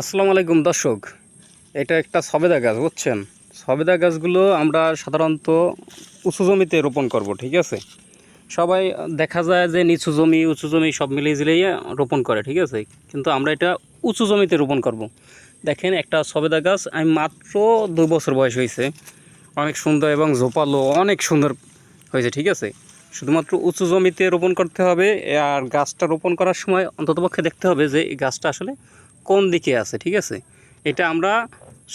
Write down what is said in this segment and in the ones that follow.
আসসালামু আলাইকুম দর্শক, এটা একটা সবেদা গাছ, বুঝছেন? সবেদা গাছগুলো আমরা সাধারণত উঁচু জমিতে রোপণ করব, ঠিক আছে? সবাই দেখা যায় যে নিচু জমি, উঁচু জমি সব মিলিয়ে ঝিলিয়ে রোপণ করে, ঠিক আছে? কিন্তু আমরা এটা উঁচু জমিতে রোপণ করব। দেখেন, একটা সবেদা গাছ, আমি মাত্র দুই বছর বয়স হয়েছে। অনেক সুন্দর এবং ঝোপালো, অনেক সুন্দর হয়েছে, ঠিক আছে? শুধুমাত্র উঁচু জমিতে রোপণ করতে হবে, আর গাছটা রোপণ করার সময় অন্ততপক্ষে দেখতে হবে যে এই গাছটা আসলে কোন দিকে আছে, ঠিক আছে? এটা আমরা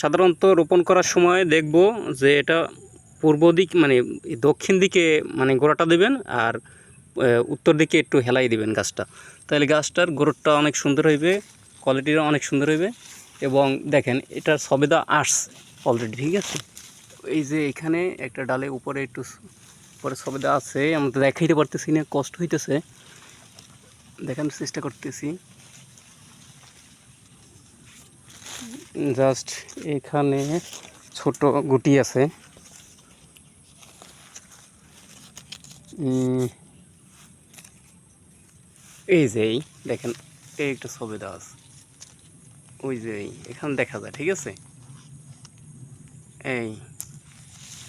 সাধারণত রোপণ করার সময় দেখব যে এটা পূর্ব দিক মানে দক্ষিণ দিকে মানে গোড়াটা দেবেন আর উত্তর দিকে একটু হেলাই দিবেন গাছটা। তাহলে গাছটার গোড়টা অনেক সুন্দর হইবে, কোয়ালিটিটা অনেক সুন্দর হইবে এবং দেখেন এটার সবেদা আর্টস অলরেডি ঠিক আছে? এই যে এখানে একটা ডালে উপরে একটু উপরে সবেদা আছে আমরা দেখাইতে পারতেছি না, কষ্ট হইতেছে। দেখানোর চেষ্টা করতেছি। জাস্ট এখানে ছোট গুটি আছে। এই যে দেখেন, এই একটা ছবি আছে। ওই যে এখানে দেখা যায়, ঠিক আছে? এই,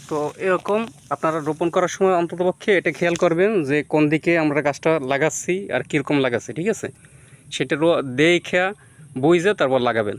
তো এরকম আপনারা রোপণ করার সময় অন্ততপক্ষে এটা খেয়াল করবেন যে কোন দিকে আমরা গাছটা লাগাচ্ছি আর কীরকম লাগাচ্ছি, ঠিক আছে? সেটা দেখে বুঝে তারপর লাগাবেন।